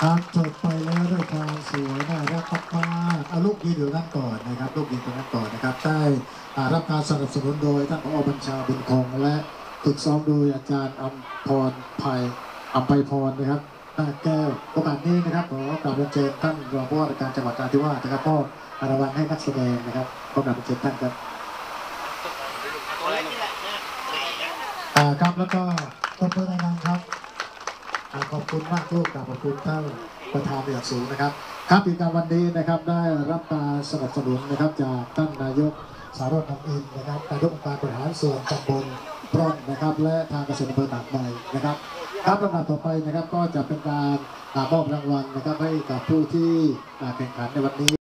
ครับจบไปแล้วด้วยความสวยน่ารักมากๆเอาลูกยืนอยู่นั่นก่อนนะครับ ลูกยืนตรงนั้นก่อนนะครับได้รับการสนับสนุนโดยท่านผอบัญชาบุญคงและฝึกซ้อมโดยอาจารย์อัมพรภัยอัมไพพรนะครับหน้าแก้วโอกาสนี้นะครับขอกราบเรียนเชิญท่านรองผู้ว่าราชการจังหวัดนราธิวาสนะครับก็รางวัลให้นักแสดงนะครับก็กราบเรียนเชิญท่านครับอ่าครับแล้วก็ต้นเพื่อนนางครับ ขอบคุณมากลูกกับขอบคุณท่านประธานอย่างสูงนะครับ ครับอีกการวันนี้นะครับได้รับการสนับสนุนนะครับจากท่านนายกสารวัตรนอินนะครับนายกองค์การบริหารส่วนตำบลพร่อนนะครับ และทางเกษตรอำเภอตากใบนะครับครับลำดับต่อไปนะครับก็จะเป็นการอ่ามอบรางวัลนะครับให้กับผู้ที่อ่าแข่งขันในวันนี้